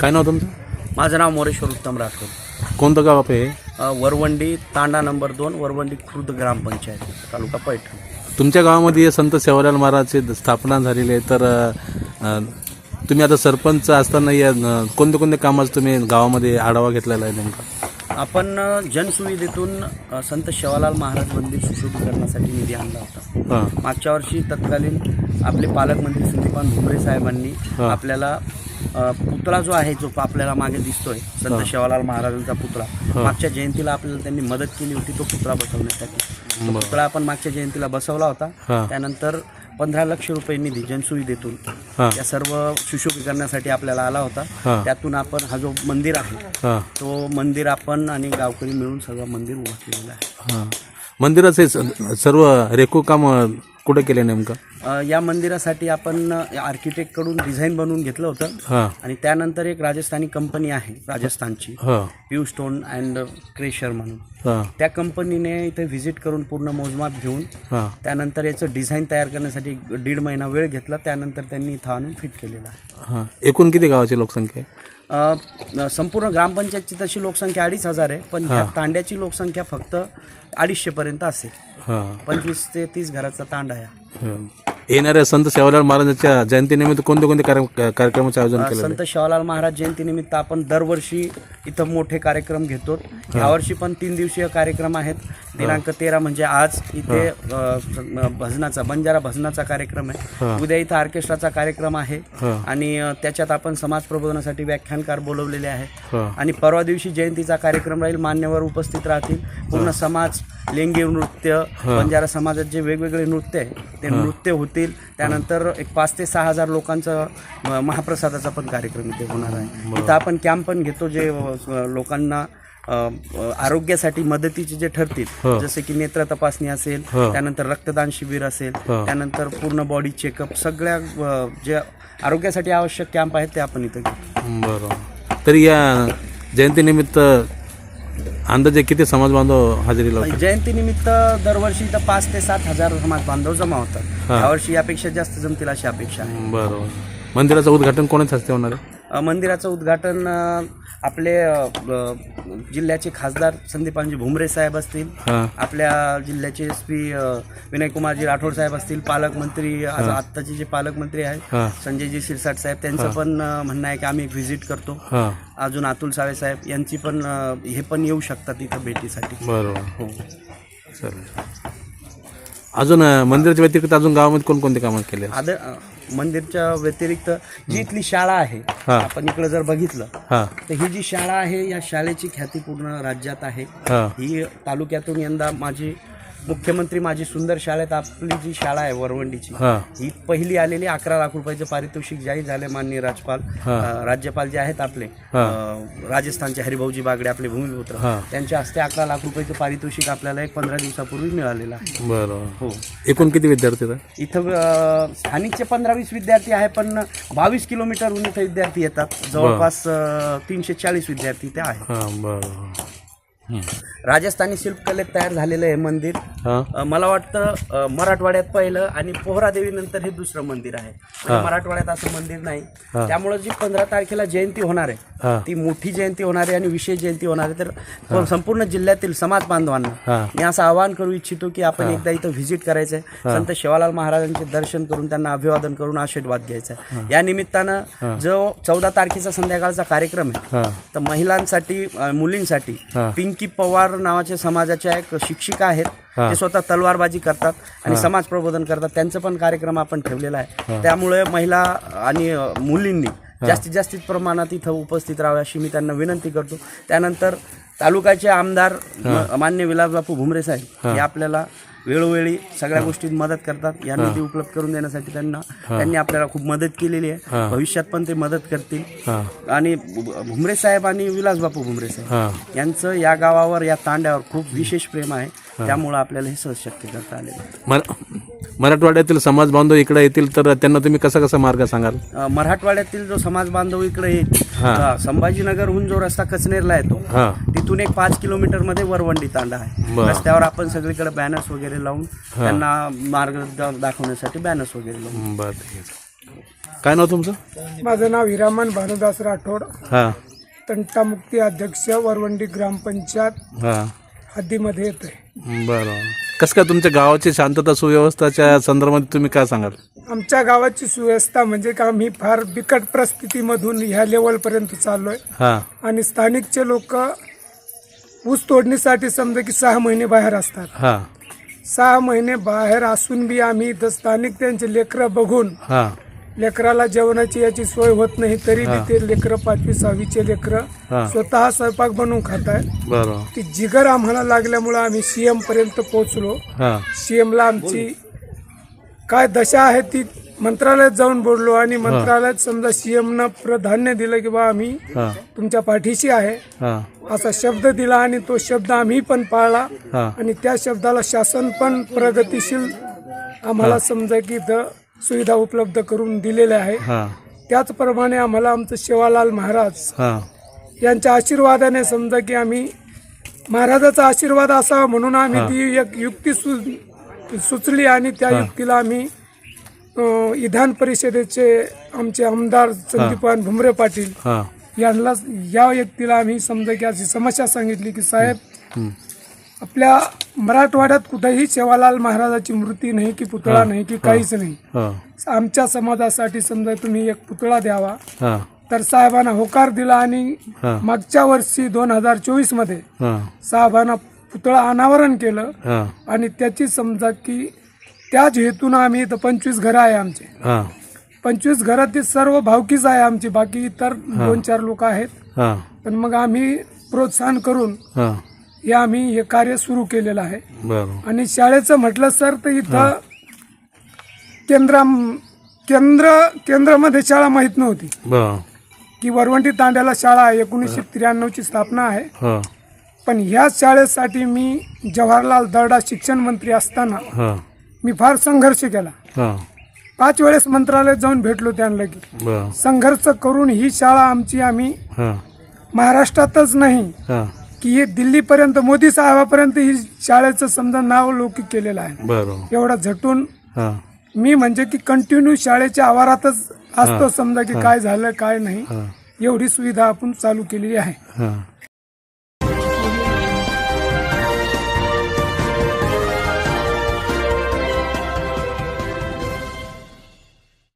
काय नाव तुमचं? माझं नाव मोरेश्वर उत्तम राठोड. कोणतं गाव आपलं हे? अ, वरवंडी तांडा नंबर दोन वरवंडी खुर्द ग्रामपंचायत तालुका पैठण. तुमच्या गावामध्ये संत सेवालाल महाराजची स्थापना झालेली आहे तर अ, तुम्ही आता सरपंच असताना या अ, कोणत्या कोणत्या कामाचं तुम्ही गावामध्ये आढावा घेतलेला आहे नेमका? आपण अ, जनसुविधेतून अ, संत शेवालाल महाराज मंदिर सुशोभीकरणासाठी निधी आणला होता. हां. मागच्या वर्षी तत्कालीन आपले पालकमंत्री संदीपान भुमरे साहेबांनी. आपल्याला पुतळा जो आहे जो आपल्याला मागे दिसतोय संत शेवालाल महाराजांचा पुतळा मागच्या जयंतीला आपल्याला त्यांनी मदत केली होती तो पुतळा बसवण्यासाठी. पुतळा आपण मागच्या जयंतीला बसवला. होता. त्यानंतर पंधरा लक्ष रुपये निधी जनसुविधेतून त्या सर्व सुशोभीकरणासाठी आपल्याला आला होता. त्यातून आपण हा जो मंदिर आहे तो मंदिर आपण आणि गावकरी मिळून सगळं मंदिर उभं केलेलं आहे. मंदिराचे सर्व रेखो काम कुठे केले नेमकं? अ, या मंदिरासाठी आपण आर्किटेक्टकडून डिझाईन बनवून घेतलं होतं. हां. आणि त्यानंतर एक राजस्थानी कंपनी आहे राजस्थानची. हां. प्यू स्टोन अँड क्रेशर म्हणून. हां. त्या कंपनीने इथे व्हिजिट करून पूर्ण मोजमाप घेऊन हां. त्यानंतर याचं डिझाईन तयार करण्यासाठी दीड महिना वेळ घेतला. त्यानंतर त्यांनी इथं आणून फिट केलेलं आहे. हां. एकूण किती गावाची लोकसंख्या आहे? संपूर्ण ग्रामपंचायतची तशी लोकसंख्या अडीच हजार आहे पण ह्या तांड्याची लोकसंख्या फक्त अडीचशेपर्यंत असेल. हां. पंचवीस ते तीस घराचा तांडा आहे. येणाऱ्या संत सेवालाल महाराजांच्या जयंतीनिमित्त कोणते कोणते कार्य कार्यक्रमाचे आयोजन केले संत शिवालाल महाराज जयंतीनिमित्त आपण दरवर्षी इथं मोठे कार्यक्रम घेतो. यावर्षी पण तीन दिवसीय कार्यक्रम आहेत. दिनांक तेरा म्हणजे आज इथे अ, भजनाचा बंजारा भजनाचा कार्यक्रम आहे. उद्या इथं ऑर्केस्ट्राचा कार्यक्रम आहे. आणि अ, त्याच्यात आपण समाज प्रबोधनासाठी व्याख्यानकार बोलवलेले आहेत. हां. आणि परवा दिवशी जयंतीचा कार्यक्रम राहील मान्यवर उपस्थित राहतील. पूर्ण समाज लेंगी नृत्य बंजारा समाजात जे वेगवेगळे नृत्य आहे ते नृत्य होतील त्यानंतर एक पाच ते सहा हजार लोकांचा महाप्रसादाचा पण कार्यक्रम इथे होणार आहे. इथं आपण कॅम्प पण घेतो जे लोकांना आरोग्यासाठी मदतीचे जे ठरतील जसे की नेत्र तपासणी असेल त्यानंतर रक्तदान शिबिर असेल त्यानंतर पूर्ण बॉडी चेकअप सगळ्या जे आरोग्यासाठी आवश्यक कॅम्प आहेत ते आपण इथं घेतो. बरोबर तरी या जयंतीनिमित्त अंदाजे किती समाज बांधव हजेरी लावतात? जयंतीनिमित्त दरवर्षी इथं पाच ते सात हजार समाज बांधव जमा होतात. यावर्षी यापेक्षा जास्त जमतील अशी अपेक्षा आहे. बरोबर. मंदिराचं उद्घाटन कोणाच हस्ते होणार आहे? मंदिराचं उद्घाटन आपले जिल्ह्याचे खासदार संदीपानजी भुमरे साहेब असतील हां. आपल्या जिल्ह्याचे एस पी विनयकुमारजी राठोड साहेब असतील पालकमंत्री आत्ताचे जे पालकमंत्री आहेत संजयजी शिरसाट साहेब त्यांचं पण म्हणणं आहे की आम्ही एक व्हिजिट करतो. हां. अजून अतुल सावे साहेब यांची पण हे पण येऊ शकतात इथं भेटीसाठी. बरोबर. हो. चालेल. अजून अं, मंदिराच्या व्यतिरिक्त अजून गावामध्ये कोणकोणते कामं केले आदर मंदिरच्या व्यतिरिक्त जी इथली शाळा आहे हा. आपण इकडे जर बघितलं हां. तर ही जी शाळा आहे या शाळेची ख्याती पूर्ण राज्यात आहे. हां. ही तालुक्यातून यंदा माझी मुख्यमंत्री माझी सुंदर शाळेत आपली जी शाळा आहे वरवंडीची हां. पहिली आलेली अकरा लाख रुपयाचे पारितोषिक जाहीर झाले माननीय राज्यपाल. अ, राज्यपाल जे आहेत आपले राजस्थानचे हरिभाऊजी बागडे आपले भूमिपुत्र. त्यांच्या हस्ते अकरा लाख रुपयाचे पारितोषिक आपल्याला एक पंधरा दिवसापूर्वी मिळालेलं आहे. बरोबर हो. एकूण किती विद्यार्थी इथं स्थानिकचे पंधरा वीस विद्यार्थी आहे पण बावीस किलोमीटरहून इथं विद्यार्थी येतात. जवळपास तीनशे चाळीस विद्यार्थी इथे आहेत. राजस्थानी शिल्पकलेत तयार झालेलं हे मंदिर हां. अ, मला वाटतं अ, मराठवाड्यात पहिलं आणि पोहरादेवी नंतर हे दुसरं मंदिर आहे. म्हणजे मराठवाड्यात असं मंदिर नाही. त्यामुळे जी पंधरा तारखेला जयंती होणार आहे ती मोठी जयंती होणार आहे आणि विशेष जयंती होणार आहे. तर संपूर्ण जिल्ह्यातील समाज बांधवांना मी असं आवाहन करू इच्छितो की आपण एकदा इथं व्हिजिट करायचं आहे संत शिवालाल महाराजांचे दर्शन करून त्यांना अभिवादन करून आशीर्वाद घ्यायचा आहे. या निमित्तानं जो चौदा तारखेचा संध्याकाळचा कार्यक्रम आहे हां. तर महिलांसाठी अ, मुलींसाठी हा. पिंकी पवार नावाच्या समाजाच्या एक शिक्षिका आहेत. ते स्वतः तलवारबाजी करतात आणि समाज प्रबोधन करतात त्यांचं पण कार्यक्रम आपण ठेवलेला आहे. त्यामुळे महिला आणि मुलींनी जास्तीत जास्त प्रमाणात इथं उपस्थित राहावे अशी मी त्यांना विनंती करतो. त्यानंतर तालुक्याचे आमदार मान्य विलासबापू भुमरे साहेब हे. आपल्याला वेळोवेळी सगळ्या गोष्टीत मदत करतात. या निधी उपलब्ध करून देण्यासाठी त्यांना त्यांनी आपल्याला खूप मदत केलेली आहे. भविष्यात पण ते मदत करतील. आणि भुमरे साहेब आणि विलासबापू भुमरे साहेब यांचं या गावावर या तांड्यावर खूप विशेष प्रेम आहे. त्यामुळं आपल्याला हे सहज शक्य करता. मरा मराठवाड्यातील समाज बांधव इकडे येतील तर त्यांना तुम्ही कसा कसा मार्ग सांगाल? मराठवाड्यातील जो समाज बांधव इकडे येईल अ, संभाजीनगरहून जो रस्ता कचनेरला येतो हां. तिथून एक पाच किलोमीटरमध्ये वरवंडी तांडा आहे. बरं. रस्त्यावर आपण सगळीकडे बॅनर्स वगैरे लावून त्यांना मार्ग दा- दाखवण्यासाठी बॅनर्स वगैरे लावून. बरं ठीक आहे. काय नाव तुमचं? माझं नाव हिरामन भानुदास राठोड. हां. तंटामुक्ती अध्यक्ष वरवंडी ग्रामपंचायत हां. हद्दीमध्ये येतोय. बरं कसं काय तुमच्या गावाची शांतता सुव्यवस्थाच्या संदर्भात तुम्ही काय सांगाल? आमच्या गावाची सुव्यवस्था म्हणजे का आम्ही फार बिकट परिस्थितीमधून ह्या लेवलपर्यंत चाललोय. हां. आणि स्थानिकचे लोक ऊस तोडणीसाठी समजा की सहा महिने बाहेर असतात. हां. सहा महिने बाहेर असून बी आम्ही इथं स्थानिक त्यांचे लेकरं बघून हां. लेकराला जेवणाची याची सोय होत नाही तरी बी ते लेकरं पाचवी सहावीचे लेकरं. स्वतः स्वयंपाक बनवून खात आहेत बरं ती जिगर आम्हाला लागल्यामुळं आम्ही सीएम पर्यंत पोहोचलो. सीएमला आमची काय दशा आहे ती मंत्रालयात जाऊन बोललो आणि मंत्रालयात समजा सीएमनं प्राधान्य दिलं की बा आम्ही तुमच्या पाठीशी आहे. हां. असा शब्द दिला आणि तो शब्द आम्ही पण पाळला. आणि त्या शब्दाला शासन पण प्रगतिशील आम्हाला समजा की सुविधा उपलब्ध करून दिलेल्या आहे. हां. त्याचप्रमाणे आम्हाला आमचं शेवालाल महाराज हां. यांच्या आशीर्वादाने समजा की आम्ही महाराजाचा आशीर्वाद असावा म्हणून आम्ही ती एक युक्ती सु सुचली आणि त्या युक्तीला आम्ही अं, विधान परिषदेचे आमचे आमदार संदीपान भुमरे पाटील हां. यांना या व्यक्तीला आम्ही समजा की अशी समस्या सांगितली की साहेब. आपल्या मराठवाड्यात कुठेही सेवालाल महाराजाची मूर्ती नाही की पुतळा नाही की काहीच नाही. आमच्या समाजासाठी समजा तुम्ही एक पुतळा द्यावा तर साहेबांना होकार दिला आणि मागच्या वर्षी दोन हजार चोवीसमध्ये साहेबांना पुतळा अनावरण केलं आणि त्याची समजा की त्याच हेतून आम्ही इथं पंचवीस घरं आहे आमचे. पंचवीस घरातील सर्व भावकीच आहे आमची बाकी इतर दोन चार लोक आहेत. पण मग आम्ही प्रोत्साहन करून हां आम्ही हे कार्य सुरू केलेलं आहे. आणि शाळेचं म्हटलं सर तर इथं केंद्रा केंद्र केंद्रामध्ये शाळा माहीत नव्हती. की वरवंटी तांड्याला शाळा आहे एकोणीसशे त्र्याण्णवची स्थापना आहे. पण ह्या शाळेसाठी मी जवाहरलाल दर्डा शिक्षण मंत्री असताना हां. मी फार संघर्ष केला. हां. पाच वेळेस मंत्रालयात जाऊन भेटलो त्यांना की संघर्ष करून ही शाळा आमची आम्ही महाराष्ट्रातच नाही की हे दिल्लीपर्यंत मोदी साहेबापर्यंत ही शाळेचं समजा नाव लौकिक केलेलं आहे. बरं एवढा झटून हां. मी म्हणजे की कंटिन्यू शाळेच्या आवारातच असतो समजा की काय झालं काय नाही हां. एवढी सुविधा आपण चालू केलेली आहे. हां.